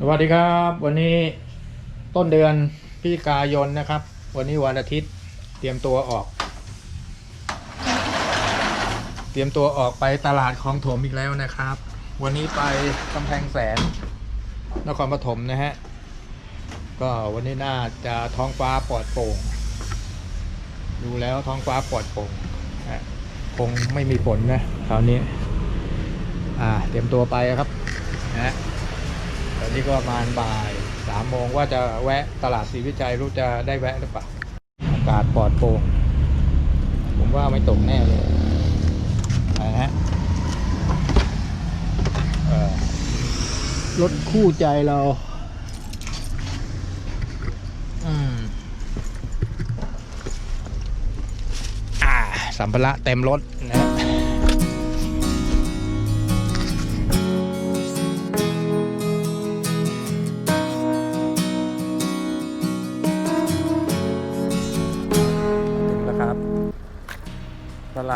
สวัสดีครับ วันนี้ต้นเดือนพฤศจิกายนนะครับ วันนี้วันอาทิตย์เตรียมตัวออก เตรียมตัวออกไปตลาดคลองถมอีกแล้วนะครับ วันนี้ไปกำแพงแสน นครปฐมนะฮะก็วันนี้น่าจะท้องฟ้าปลอดโปร่ง ดูแล้วท้องฟ้าปลอดโปร่งคงไม่มีฝนนะคราวนี้ อ่า เตรียมตัวไปครับนะ ตอนนี้ก็ประมาณบ่ายสามโมงว่าจะแวะตลาดศรีวิจัยรู้จะได้แวะหรือเปล่าอากาศปลอดโปร่งผมว่าไม่ตกแน่เลยไปฮะรถคู่ใจเราอืมอ่าสัมภาระเต็มรถนะ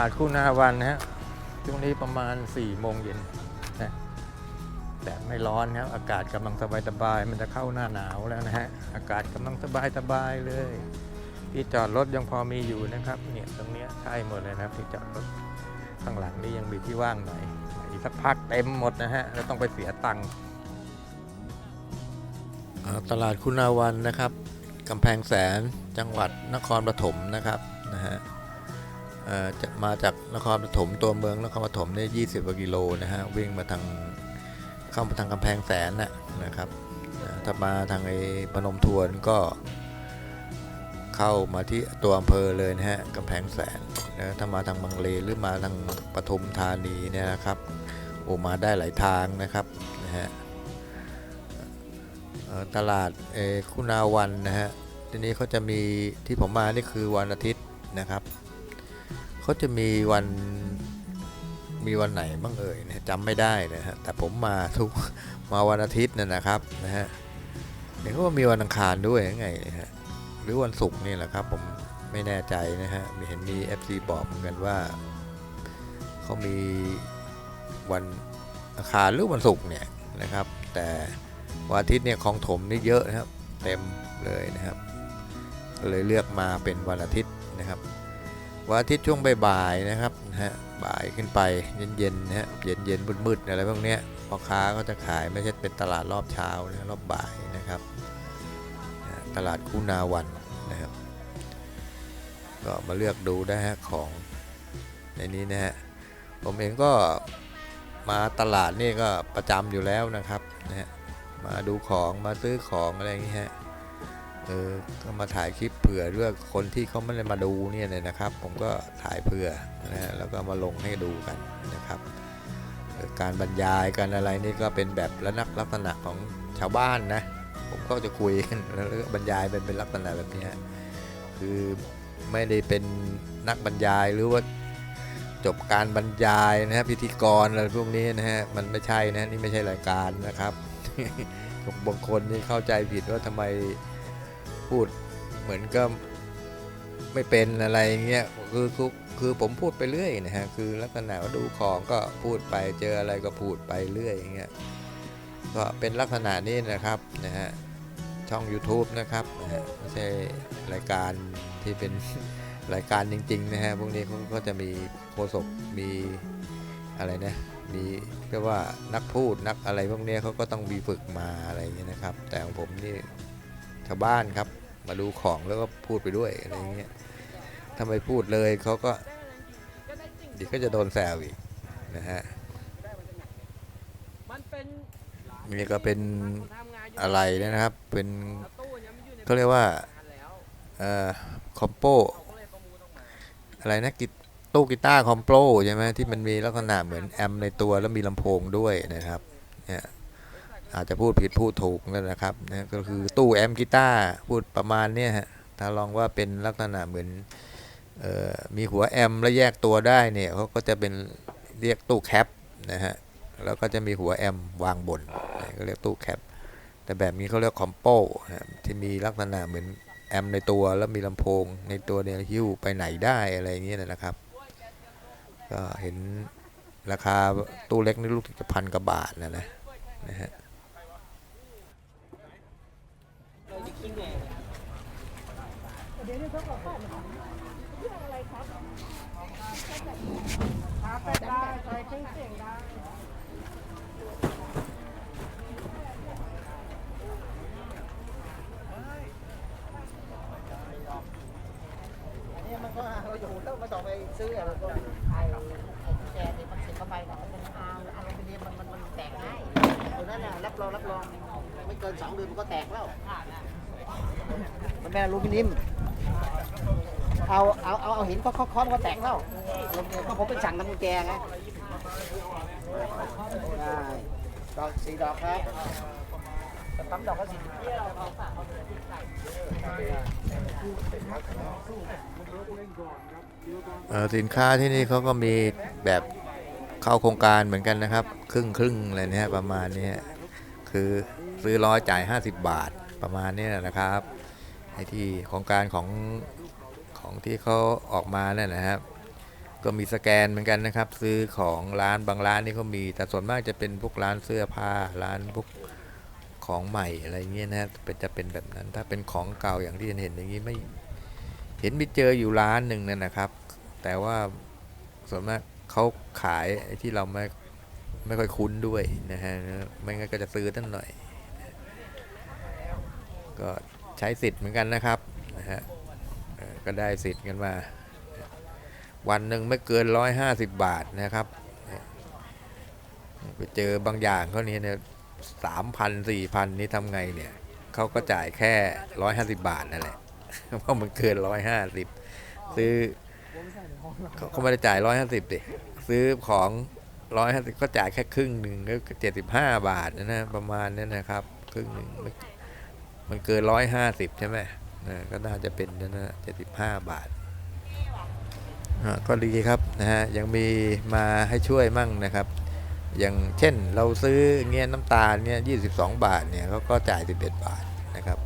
ดคู่นาวันนะฮะช่วงนี้ประมาณ4ี่โมงเย็นนะแดดไม่ร้อนครับอากาศกำลังสบายสบายมันจะเข้าหน้าหนาวแล้วนะฮะอากาศกำลังสบายสบายเลย ที่จอดรถยังพอมีอยู่นะครับเนี่ยตรงเนี้ยใช่หมดเลยนะครับที่จอดรถข้างหลังนี่ยังมีที่ว่างหน่อยอีกสักพักเต็มหมดนะฮะแล้วต้องไปเสียตังค์ตลาดคุณาวันนะครับกำแพงแสนจังหวัดนครปฐมนะครับนะฮะ จะมาจากนครปฐมตัวเมืองนครปฐมเนี่ยยี่สิบกว่ากิโลนะฮะวิ่งมาทางเข้ามาทางกำแพงแสนน่ะนะครับถ้ามาทางไอ้พนมทวนก็เข้ามาที่ตัวอำเภอเลยนะฮะกำแพงแสนนะถ้ามาทางบางเลนหรือมาทางปทุมธานีเนี่ยนะครับโอ้มาได้หลายทางนะครับนะฮะตลาดเอคุณาวันนะฮะทีนี้เขาจะมีที่ผมมานี่คือวันอาทิตย์นะครับ เขาจะมีวันมีวันไหนบ้างเอ่ยนะจำไม่ได้นะฮะแต่ผมมาทุกมาวันอาทิตย์นะนะครับนะฮะเห็นว่ามีวันอังคารด้วยยังไงนะฮะหรือวันศุกร์นี่แหละครับ ผมไม่แน่ใจนะฮะมีเห็นมี FC บอกเหมือนกันว่าเขามีวันอังคารหรือวันศุกร์เนี่ยนะครับ แต่วันอาทิตย์เนี่ยของถมนี่เยอะนะครับ เต็มเลยนะครับเลยเลือกมาเป็นวันอาทิตย์นะครับ วันอาทิตย์ช่วงบ่ายๆนะครับนะฮะบ่ายขึ้นไปเย็นๆนะฮะเย็นๆมืดๆอะไรพวกเนี้ยพ่อค้าก็จะขายไม่ใช่เป็นตลาดรอบเช้านะรอบบ่ายนะครับตลาดคูนาวันนะครับ ก็มาเลือกดูได้ฮะของในนี้นะฮะผมเองก็มาตลาดนี่ก็ประจำอยู่แล้วนะครับนะฮะมาดูของมาซื้อของอะไรอย่างเงี้ยฮะ เออก็มาถ่ายคลิปเผื่อด้วยคนที่เขาไม่ได้มาดูเนี่ยนะครับ ผมก็ถ่ายเผื่อนะฮะแล้วก็มาลงให้ดูกันนะครับออการบรรยายการอะไรนี่ก็เป็นแบบละนักลักษณะของชาวบ้านนะ ผมก็จะคุยกันแล้วบรรยายเป็นเป็นลักษณะแบบนี้คือไม่ได้เป็นนักบรรยายหรือว่าจบการบรรยายนะฮะพิธีกรอะไรพวกนี้นะฮะมันไม่ใช่นะนี่ไม่ใช่รายการนะครับบางคนนี่เข้าใจผิดว่าทำไม พูดเหมือนก็ไม่เป็นอะไรเงี้ยคือคือคือผมพูดไปเรื่อยนะฮะคือลักษณะว่าดูของก็พูดไปเจออะไรก็พูดไปเรื่อยอย่างเงี้ยก็เป็นลักษณะนี้นะครับนะฮะช่อง YouTube นะครับนะฮะไม่ใช่รายการที่เป็นรายการจริงๆนะฮะพวกนี้เขาก็จะมีโฆษกมีอะไรนะมีเรียกว่านักพูดนักอะไรพวกนี้เขาก็ต้องมีฝึกมาอะไรอย่างเงี้ยนะครับ แต่ของผมนี่ ชาวบ้านครับ มาดูของแล้วก็พูดไปด้วยอะไรอย่างเงี้ยถ้าไม่พูดเลยเขาก็เดี๋ยวก็จะโดนแซวอีกนะฮะนี่ก็เป็นอะไรนะครับ เป็นเขาเรียกว่าเอ่อคอมโปอะไรนะกิตู้กีตาร์คอมโปใช่ไหมที่มันมีลักษณะเหมือนแอมป์ในตัวแล้วมีลำโพงด้วยนะครับเนี่ย อาจจะพูดผิดพูดถูกนั่นนะครับนะก็คือตู้แอมกีตาร์พูดประมาณเนี้ยฮะถ้าลองว่าเป็นลักษณะเหมือนออมีหัวแอมแล้วแยกตัวได้เนี่ยเขาก็จะเป็นเรียกตู้แคปนะฮะแล้วก็จะมีหัวแอมวางบนนะก็เรียกตู้แคปแต่แบบนี้เขาเรียกคอมโปที่มีลักษณะเหมือนแอมในตัวแล้วมีลำโพงในตัวเนี่ยหิ้วไปไหนได้อะไรเงี้ยนะครับ ก็เห็นราคาตู้เล็กนี่ลูกจะพันกว่าบาทนะนะนะฮะ เดี๋ยวนี้เขาบอกว่าเรื่ออะไรครับครับได้ใส่องเสียงได้เนี่มันก็เราอยู่แล้วมาต่อไปซื้ออะไรก็ไอ้แกเนี่มันเสียเข้าไปนะมันเป็นออาร์มัเนียมันมันมันแตกง่ายตัวนั้นน่ะรับรองรับรองไม่เกินสองเดือนมันก็แตกแล้ว เป็นอลูมิเนียมเอาเอาเอาเอาหินเคาะเคาะมันก็แตกแล้วก็ผมเป็นสั่งทำกุญแจไงได้ดอกสีดอกครับปั๊มดอกก็สีเอ่อสินค้าที่นี่เขาก็มีแบบเข้าโครงการเหมือนกันนะครับ ครึ่งครึ่งอะไรเนี่ยประมาณนี้คือซื้อร้อยจ่าย 50 บาทประมาณนี้นะครับ ไอ้ที่โครงการของของที่เขาออกมาเนี่ยนะครับ ก็มีสแกนเหมือนกันนะครับ ซื้อของร้านบางร้านนี่เขามี แต่ส่วนมากจะเป็นพวกร้านเสื้อผ้าร้านพวกของใหม่อะไรเงี้ยนะครับเป็นจะเป็นแบบนั้น ถ้าเป็นของเก่าอย่างที่เห็นอย่างนี้ไม่เห็นมีเจออยู่ร้านหนึ่งนั่นนะครับ แต่ว่าส่วนมากเขาขายไอที่เราไม่ไม่ค่อยคุ้นด้วยนะฮะไม่งั้นก็จะซื้อตั้งหน่อย ก็ ใช้สิทธิ์เหมือนกันนะครับนะฮะก็ได้สิทธิ์กันมา วันหนึ่งไม่เกินร้อยห้าสิบบาทนะครับไปเจอบางอย่างเขาเนี่ยเนี่ยสามพันสี่พันนี่ทำไงเนี่ยเขาก็จ่ายแค่ร้อยห้าสิบบาทนั่นแหละเพราะมันเกินร้อยห้าสิบซื้อเขาไม่ได้จ่ายร้อยห้าสิบดิซื้อของร้อยห้าสิบก็จ่ายแค่ครึ่งหนึ่งก็เจ็ดสิบห้าบาทนะนะประมาณนั้นนะครับ ครึ่งหนึ่ง มันเกินร้อยห้าสิบใช่ไหมก็น่าจะเป็นนะนะเจ็ดสิบห้าบาทก็ดีครับนะฮะยังมีมาให้ช่วยมั่งนะครับ อย่างเช่นเราซื้อเงี้ยน้ำตาลเนี่ยยี่สิบสองบาทเนี่ยเขาก็จ่ายสิบเอ็ดบาทนะครับ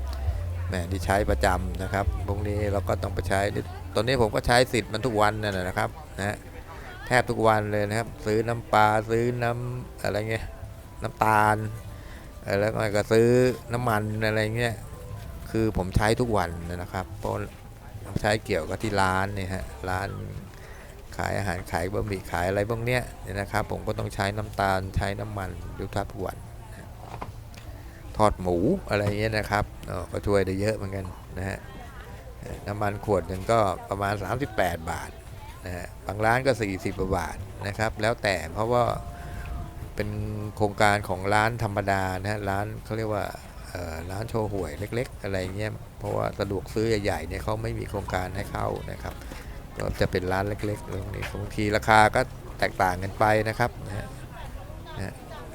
แหมที่ใช้ประจำนะครับพวกนี้เราก็ต้องไปใช้ตอนนี้ผมก็ใช้สิทธิ์มันทุกวันนั่นแหละนะครับนะฮะแทบทุกวันเลยนะครับ ซื้อน้ำปลาซื้อน้ำอะไรเงี้ยน้ำตาล แล้วก็ซื้อน้ำมันอะไรเงี้ยคือผมใช้ทุกวันนะครับเพราะผมใช้เกี่ยวกับที่ร้านเนี่ยฮะร้านขายอาหารขายบะหมี่ขายอะไรพวกเนี้ยเนี่ยนะครับ ผมก็ต้องใช้น้ำตาลใช้น้ำมันอยู่ทุกวันทอดหมูอะไรเงี้ยนะครับก็ช่วยได้เยอะเหมือนกันนะฮะน้ำมันขวดหนึ่งก็ประมาณ 38 บาทนะฮะบางร้านก็ 40 บาทนะครับ แล้วแต่เพราะว่า เป็นโครงการของร้านธรรมดานะฮะร้านเขาเรียกว่าร้านโชว์หวยเล็ก ๆ อะไรเงี้ยเพราะว่าสะดวกซื้อใหญ่ๆเนี่ยเขาไม่มีโครงการให้เข้านะครับ ก็จะเป็นร้านเล็กๆตรงนี้บางทีราคาก็แตกต่างกันไปนะครับนะฮะ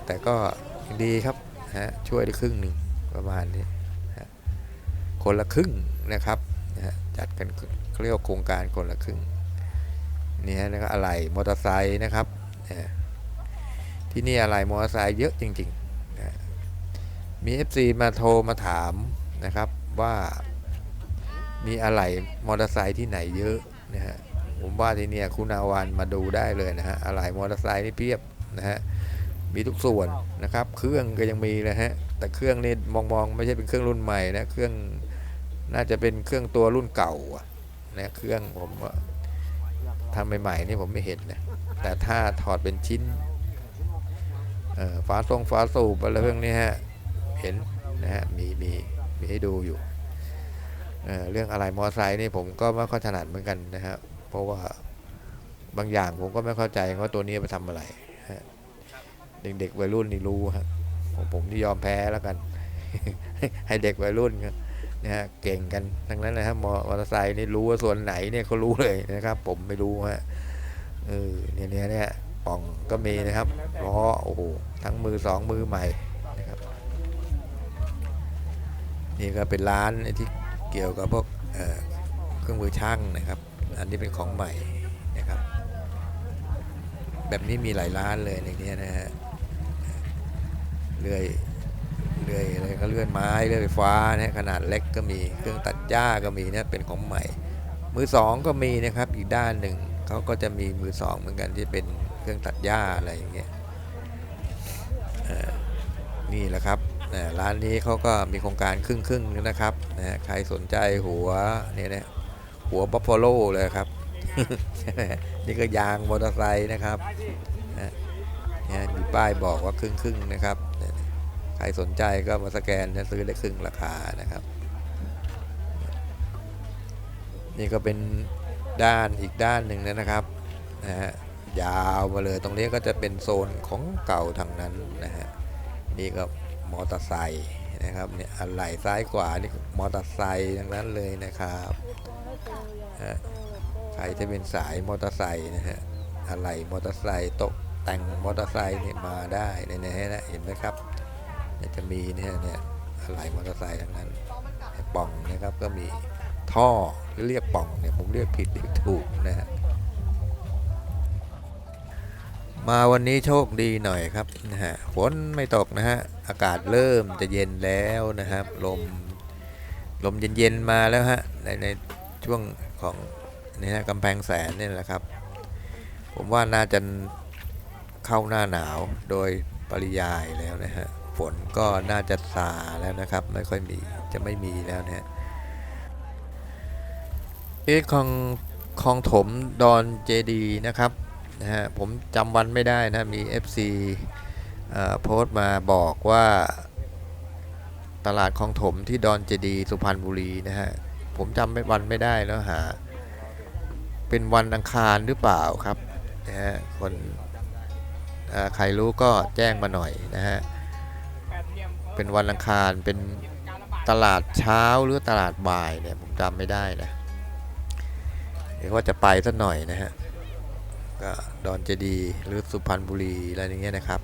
แต่ก็ดีครับฮะช่วยได้ครึ่งหนึ่งประมาณนี้คนละครึ่งนะครับนะจัดกันเขาเรียกว่าโครงการคนละครึ่งนี่ฮะนะครับอะไรมอเตอร์ไซค์นะครับนะ ที่นี่อะไรมอเตอร์ไซค์เยอะจริงๆนะมี FC มาโทรมาถามนะครับว่ามีอะไรมอเตอร์ไซค์ที่ไหนเยอะนะฮะผมว่าที่เนี่ยคุณอาวันมาดูได้เลยนะฮะอะไรมอเตอร์ไซค์นี่เพียบนะฮะมีทุกส่วนนะครับ เครื่องก็ยังมีเลยฮะแต่เครื่องนี่มองๆไม่ใช่เป็นเครื่องรุ่นใหม่นะเครื่องน่าจะเป็นเครื่องตัวรุ่นเก่านะเครื่องผมว่าทำใหม่ๆนี่ผมไม่เห็นนะแต่ถ้าถอดเป็นชิ้น ฝาทรงฝาสูบอะไรพวกนี้ฮะเห็นนะฮะมีมีมีให้ดูอยู่เเรื่องอะไรมอไซค์นี่ผมก็ไม่ค่อยถนัดเหมือนกันนะฮะเพราะว่าบางอย่างผมก็ไม่เข้าใจว่าตัวนี้ไปทำอะไรฮะเด็กๆวัยรุ่นนี่รู้ฮะผมผมที่ยอมแพ้แล้วกัน ให้เด็กวัยรุ่นครับนะฮะเก่งกันทั้งนั้นเลยครับมอเตอร์ไซค์นี่รู้ว่าส่วนไหนเนี่ยเขารู้เลยนะครับ ผมไม่รู้ฮะเออเนี่ยเนี่ยเนี่ย ป่องก็มีนะครับล้อโอ้โหทั้งมือสองมือใหม่นะครับนี่ก็เป็นร้านที่เกี่ยวกับพวกเเครื่องมือช่างนะครับ อันนี้เป็นของใหม่นะครับ แบบนี้มีหลายร้านเลยในนี้นะฮะเรื่อยเลื่อยอะไรก็เลื่อนไม้เลื่อยไฟฟ้านะขนาดเล็กก็มีเครื่องตัดหญ้าก็มีนะเป็นของใหม่ มือสองก็มีนะครับอีกด้านหนึ่งเขาก็จะมีมือสองเหมือนกันที่เป็น เครื่องตัดหญ้าอะไรอย่างเงี้ยนี่แหละครับร้านนี้เขาก็มีโครงการครึ่งครึ่งนะครับนะใครสนใจหัวเนี่ยนะหัวบัฟฟาโลเลยครับ นี่ก็ยางมอเตอร์ไซค์นะครับนะมีป้ายบอกว่าครึ่งครึ่งนะครับใครสนใจก็มาสแกนนะซื้อได้ครึ่งราคานะครับ นี่ก็เป็นด้านอีกด้านหนึ่งนะครับนะฮะ ยาวมาเลยตรงนี้ก็จะเป็นโซนของเก่าทางนั้นนะฮะนี่ก็มอเตอร์ไซค์นะครับเนี่ยอันไหล่ซ้ายขวานี่มอเตอร์ไซค์ทั้งนั้นเลยนะครับฮะใครที่เป็นสายมอเตอร์ไซค์นะฮะอะไหล่มอเตอร์ไซค์ตกแต่งมอเตอร์ไซค์เนี่ยมาได้เนี่ยนะฮะเห็นไหมครับจะมีเนี่ยเนี่ยอะไหล่มอเตอร์ไซค์ทั้งนั้นป่องนะครับก็มีท่อหรือเรียกป่องเนี่ยผมเรียกผิดเรียกถูกนะฮะ มาวันนี้โชคดีหน่อยครับนะฮะฝนไม่ตกนะฮะอากาศเริ่มจะเย็นแล้วนะครับ ลมลมเย็นๆมาแล้วฮะในในช่วงของนี่ฮะกำแพงแสนนี่แหละครับ ผมว่าน่าจะเข้าหน้าหนาวโดยปริยายแล้วนะฮะฝนก็น่าจะซาแล้วนะครับ ไม่ค่อยมีจะไม่มีแล้วนะฮะเอ๊ะของของถมดอนเจดีนะครับ นะฮะผมจำวันไม่ได้นะมี FC เอ่อโพสต์มาบอกว่าตลาดคลองถมที่ดอนเจดีสุพรรณบุรีนะฮะผมจำไม่วันไม่ได้แล้วหา เป็นวันอังคารหรือเปล่าครับนะฮะคนใครรู้ก็แจ้งมาหน่อยนะฮะเป็นวันอังคารเป็นตลาดเช้าหรือตลาดบ่ายเนี่ยผมจำไม่ได้นะเดี๋ยวว่าจะไปสักหน่อยนะฮะ ก็ดอนเจดีหรือสุพรรณบุรีอะไรอย่างเงี้ยนะครับ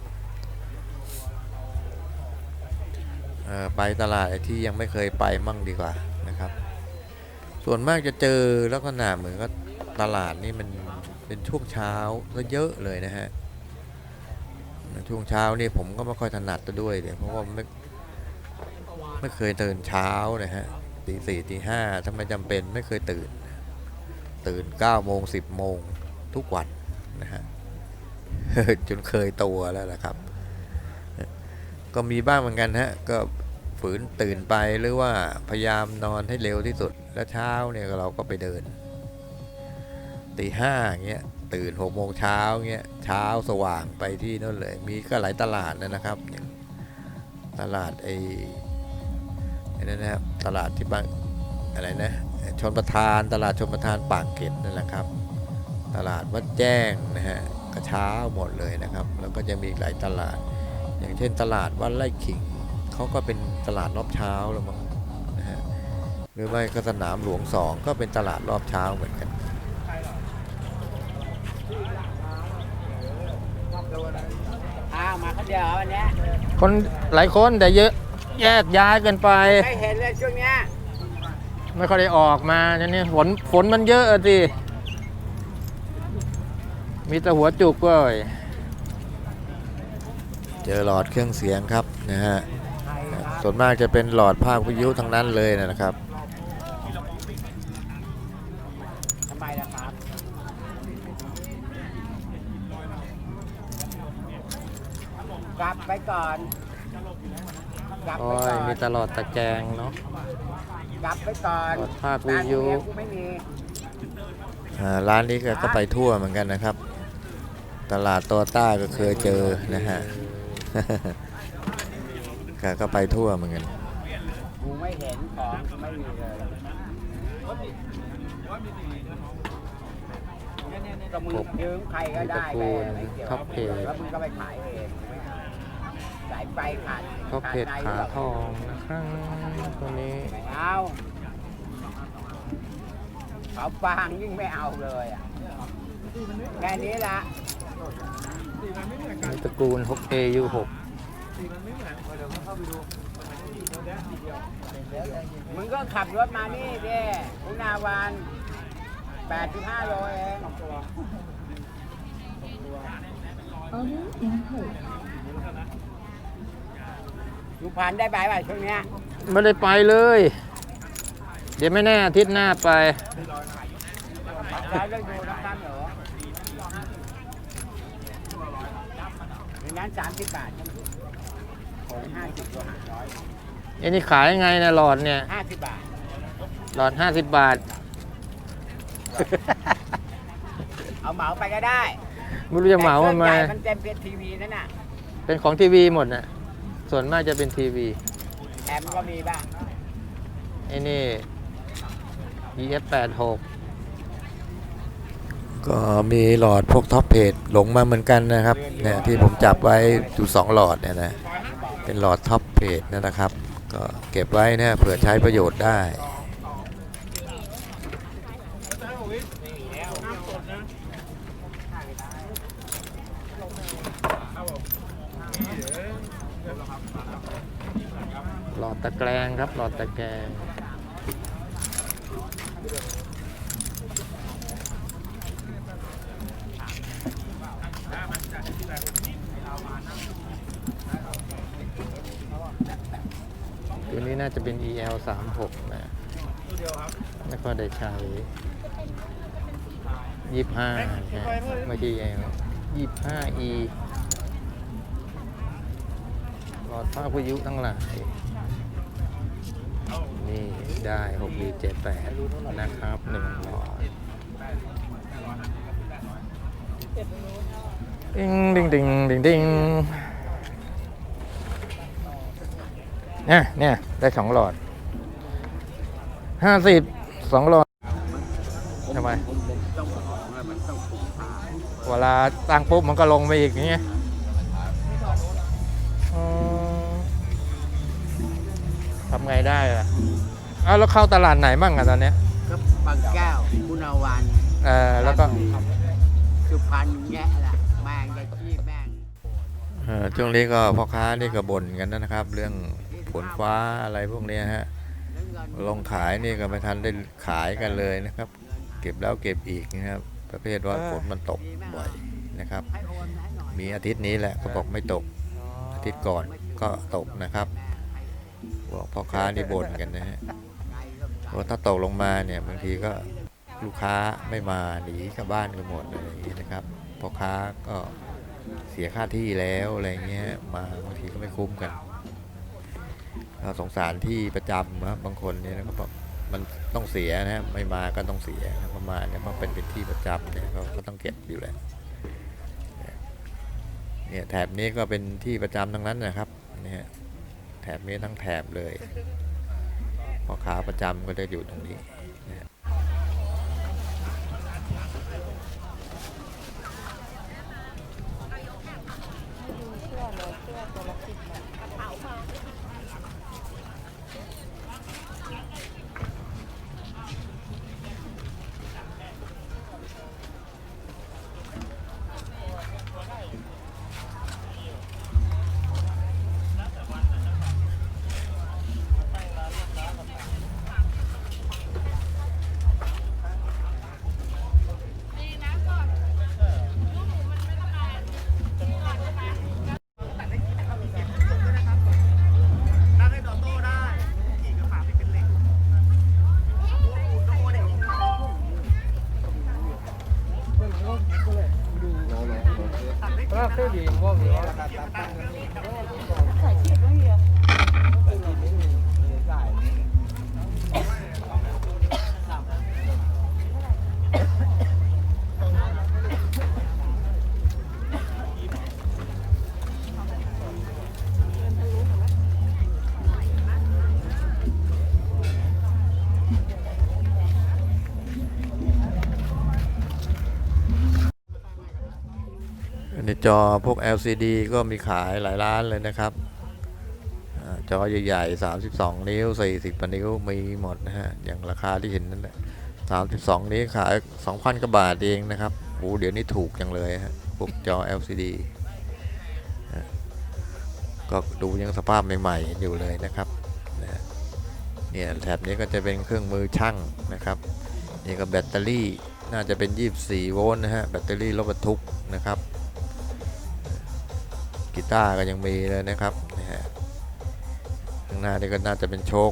ไปตลาดที่ยังไม่เคยไปมั่งดีกว่านะครับ ส่วนมากจะเจอลักษณะเหมือนกับตลาดนี่มันเป็นช่วงเช้าก็เยอะเลยนะฮะช่วงเช้านี่ผมก็ไม่ค่อยถนัดตัวด้วยเดี๋ยวเพราะว่าไม่ไม่เคยตื่นเช้านะฮะตีสี่ตีห้าถ้าไม่จำเป็นไม่เคยตื่น ตื่น9โมง10โมงทุกวัน นะฮะจนเคยตัวแล้วล่ะครับ ก็มีบ้างเหมือนกันฮะก็ฝืนตื่นไปหรือว่าพยายามนอนให้เร็วที่สุด แล้วเช้าเนี่ยเราก็ไปเดินตีห้าเงี้ยตื่นหกโมงเช้าเงี้ยเช้าสว่างไปที่นั่นเลย มีก็หลายตลาดนะครับอย่างตลาดไอ้นั่นนะครับตลาดที่บางอะไรนะชนประทานตลาดชนประทานปากเกร็ดนั่นแหละครับ ตลาดวัดแจ้งนะฮะกระเช้าหมดเลยนะครับ แล้วก็จะมีอีกหลายตลาด อย่างเช่นตลาดวัดไร่ขิงเขาก็เป็นตลาดรอบเช้าแล้วมั้งนะฮะหรือไม่ก็สนามหลวงสองก็เป็นตลาดรอบเช้าเหมือนกันอ้าวมาคนเดียววันเนี้ยคนหลายคนแต่เยอะแยกย้ายกันไป ไม่เห็นเลยช่วงเนี้ยไม่ค่อยได้ออกมาเนี่ยนี่ฝนฝนมันเยอะอะสิ มีแต่หัวจุกเว้ยเจอหลอดเครื่องเสียงครับนะฮะส่วนมากจะเป็นหลอดภาควิทยุทั้งนั้นเลยนะครับทำไมล่ะครับกลับไปก่อนกลับโอ้ไปก่ยอนมีตลอดตะแกรงเนาะกลับไปก่อนหลอดภาควิทยุตังค์เมีกูไม่มีอ่าร้านนี้ก็ก็ไปทั่วเหมือนกันนะครับ ตลาดโตต้าก็เคยเจอนะฮะก็ก็ไปทั่วเหมือนกันกูไม่เห็นของไม่มีเลยก็มึงยืมใครก็ได้มีตระกูลไม่เกี่ยวท็อปเพจแล้วมึงก็ไปขายเองไม่เอาสายไฟขาดก็เพชรในขาหรกทองนะครับตัวนี้ไม่เอาเขาฟางยิ่งไม่เอาเลยอะแค่นี้ละ มีตระกูล 6AU6 มึงก็ขับรถมานี่เด้คุณนาวาน85โลเอง Order input. อยู่พันได้ใบป่ะช่วงเนี้ยไม่ได้ไปเลย เดี๋ยวไม่แน่อาทิตย์หน้าไปได้เรื่องดูน้ำตาลเหรอ ในนั้น30บาทของ50ตัวหารร้อยอันนี้ขายยังไงเนะหลอดเนี่ย50บาท หลอด50บาท เอาเหมาไปก็ได้ไม่รู้จะเหมามันมามันเต็มเป็นทีวีนั่นน่ะเป็นของทีวีหมดน่ะส่วนมากจะเป็นทีวีแอมก็มีบ้างไอ้นี่ EF 8 6 ก็มีหลอดพวกท็อปเพจหลงมาเหมือนกันนะครับเนี่ยที่ผมจับไว้อยู่สองหลอดเนี่ยนะเป็นหลอดท็อปเพจนะครับ ก็เก็บไว้เนี่ยเผื่อใช้ประโยชน์ได้หลอดตะแกรงครับหลอดตะแกรงตัวนี้น่า จะเป็น EL 3 6นะไม่ค่อยได้ใช้ยี่ห้าไม่ใช่ EL ยี่ห้า E หลอดฟ้าพายุทั้งหลาย นี่ได้6 d 7 8นะครับหนึ่งหลอดดิงดิงดิงดิงดิง เนี่ยเนี่ยได้สองหลอดห้าสิบสองหลอดทำไมเวลาตั้งปุ๊บมันก็ลงไปอีกอย่างเงี้ยอืมทำไงได้ล่ะอ้าวแล้วเข้าตลาดไหนบ้างอะตอนเนี้ยก็บางแก้วคุณาวันเออแล้วก็สุพรรณแง่ละแมงยาชีพแมงเอ่อช่วงนี้ก็พ่อค้านี่ก็บ่นกันนะครับ เรื่อง ฝนฟ้าอะไรพวกนี้ฮะลงขายนี่ก็ไม่ทันได้ขายกันเลยนะครับ เก็บแล้วเก็บอีกนะครับ ประเภทว่าฝนมันตกบ่อยนะครับ มีอาทิตย์นี้แหละก็บอกไม่ตก อาทิตย์ก่อนก็ตกนะครับบอกพ่อค้านี่บ่นกันนะฮะเพราะถ้าตกลงมาเนี่ยบางทีก็ลูกค้าไม่มาหนีกลับบ้านกันหมดอะไรอย่างเงี้ยนะครับพ่อค้าก็เสียค่าที่แล้วอะไรเงี้ยมาบางทีก็ไม่คุ้มกัน สงสารที่ประจำนะครับบางคนเนี่ยนะครับมันต้องเสียนะฮะไม่มาก็ต้องเสียนะประมาณเนี่ยเพราะเป็นเป็นที่ประจำเนี่ยเขาก็ต้องเก็บอยู่แหละเนี่ยแถบนี้ก็เป็นที่ประจำทั้งนั้นนะครับเนี่ยแถบนี้ทั้งแถบเลยพ่อค้าประจำก็จะอยู่ตรงนี้ อันนี้ จอพวก LCD ก็มีขายหลายร้านเลยนะครับอจอใหญ่ๆ 32 นิ้ว 40 นิ้ว มีหมดนะฮะ อย่างราคาที่เห็นนั่นแหละ 32 นี้ขาย 2,000กว่าบาทเองนะครับโอ้เดี๋ยวนี้ถูกจังเลยฮะ พวกจอ LCD ก็ดูยังสภาพใหม่ๆอยู่เลยนะครับเนี่ยแถบนี้ก็จะเป็นเครื่องมือช่างนะครับนี่ก็แบตเตอรี่น่าจะเป็น 24 โวลต์นะฮะ แบตเตอรี่รถบรรทุกนะครับ กีตาร์ก็ยังมีเลยนะครับนะฮะข้างหน้านี่ก็น่าจะเป็นโชค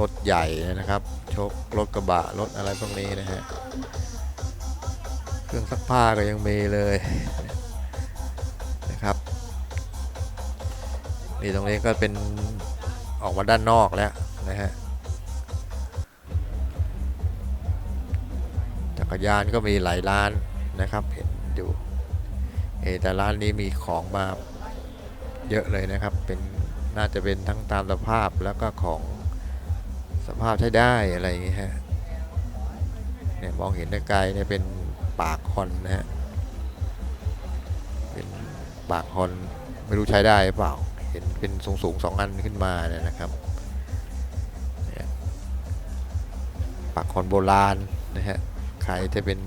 รถใหญ่นะครับ โชครถกระบะรถอะไรพวกนี้นะฮะเครื่องซักผ้าก็ยังมีเลยนะครับนี่ตรงนี้ก็เป็นออกมาด้านนอกแล้วนะฮะจักรยานก็มีหลายร้านนะครับเห็นอยู่แต่ร้านนี้มีของมา เยอะเลยนะครับ เป็นน่าจะเป็นทั้งตามสภาพแล้วก็ของสภาพใช้ได้อะไรอย่างเงี้ยฮะเนี่ยมองเห็นไกลเนี่ยเป็นปากฮอนนะฮะเป็นปากฮอนไม่รู้ใช้ได้หรือเปล่า เห็นเป็นสูงๆสองอันขึ้นมาเนี่ยนะครับปากฮอนโบราณนะฮะใครจะเป็น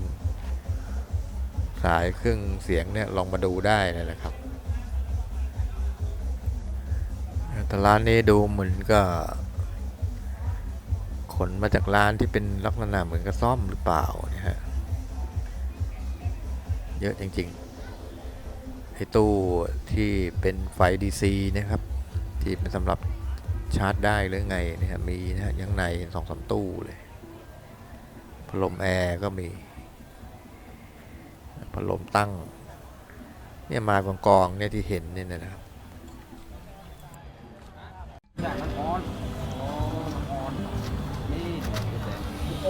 สายเครื่องเสียงเนี่ยลองมาดูได้นะครับ แต่ร้านนี้ดูเหมือนก็ขนมาจากร้านที่เป็นลักษณะเหมือนกับซ่อมหรือเปล่าเนี่ยฮะ เยอะจริงๆไอ้ตู้ที่เป็นไฟ DC นะครับ ที่เป็นสำหรับชาร์จได้หรือไงเนี่ยฮะมีนะฮะยังในสองสามตู้เลยพัดลมแอร์ก็มีพัดลมตั้งเนี่ยมากองกองๆเนี่ยที่เห็นเนี่ยนะครับ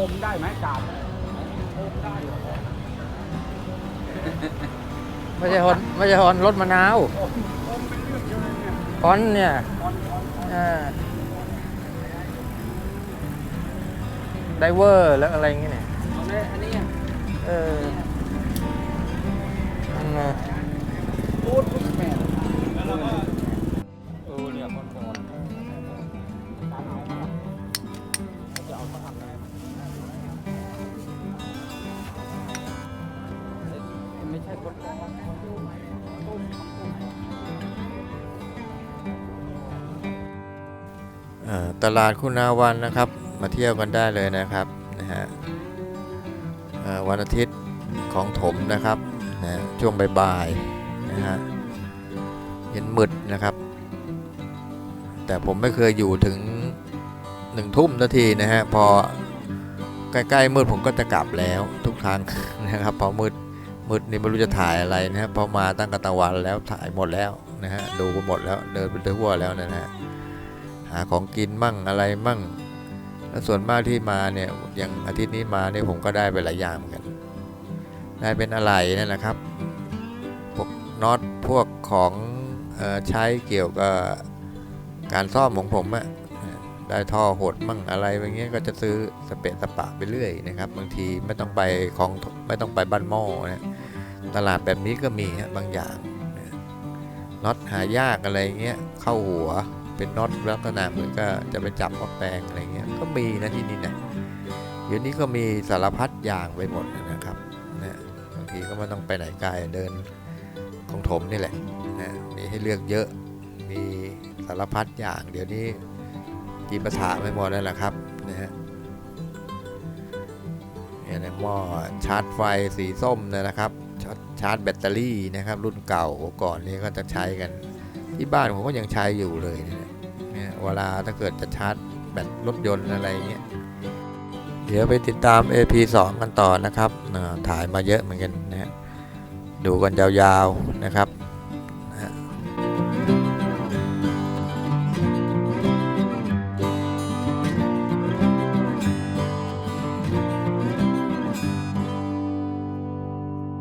มได้ไหมจานอมได้เหรอไม่ใช่ฮอนไม่ใช่ฮอนรถมะนาวฮอนเนี่ยอ่าไดเวอร์แล้วอะไรอย่างเงี้ยเนี่ย เอาเลยอันนี้อะ เอออื ตลาดคุณาวันนะครับ มาเที่ยวกันได้เลยนะครับนะฮะวันอาทิตย์ของถมนะครับนะช่วงบ่ายๆนะฮะเย็นมืดนะครับ แต่ผมไม่เคยอยู่ถึงหนึ่งทุ่มนาทีนะฮะพอใกล้ๆมืดผมก็จะกลับแล้วทุกครั้งนะครับพอมืดมืดนี่ไม่รู้จะถ่ายอะไรนะฮะพอมาตั้งกตะวันแล้วถ่ายหมดแล้วนะฮะดูหมดแล้วเดินไปทั่วแล้วนะฮะ หาของกินมั่งอะไรมั่ง แล้วส่วนมากที่มาเนี่ยอย่างอาทิตย์นี้มาเนี่ยผมก็ได้ไปหลายอย่างเหมือนกันได้เป็นอะไรนั่นแหละครับพวกน็อตพวกของออใช้เกี่ยวกับการซ่อมของผมอะได้ท่อหดมั่งอะไรอย่างเงี้ยก็จะซื้อสเปะสปะไปเรื่อยนะครับ บางทีไม่ต้องไปของไม่ต้องไปบ้านหม้อนะตลาดแบบนี้ก็มีฮะบางอย่างน็อตหายากอะไรเงี้ยเข้าหัว เป็นน็อตลักษณะเหมือนก็จะไปจับมอแปลงอะไรเงี้ยก็มีนะที่นี่นะเดี๋ยวนี้ก็มีสารพัดอย่างไปหมดนะครับนะบางทีก็ไม่ต้องไปไหนไกลเดินของถมนี่แหละนะมีให้เลือกเยอะมีสารพัดอย่าง เดี๋ยวนี้กีประถาไปหมดแล้วแหละครับนะฮะเนี่ยนะหม้อชาร์จไฟสีส้มนะครับชาร์จแบตเตอรี่นะครับรุ่นเก่าก่อนนี้ก็จะใช้กัน ที่บ้านผมก็ยังใช้อยู่เลยเนี่ยเวลาถ้าเกิดจะชาร์จแบตรถยนต์อะไรเงี้ยเดี๋ยวไปติดตาม AP2 กันต่อนะครับถ่ายมาเยอะเหมือนกันนะฮะดูกันยาวๆนะครับ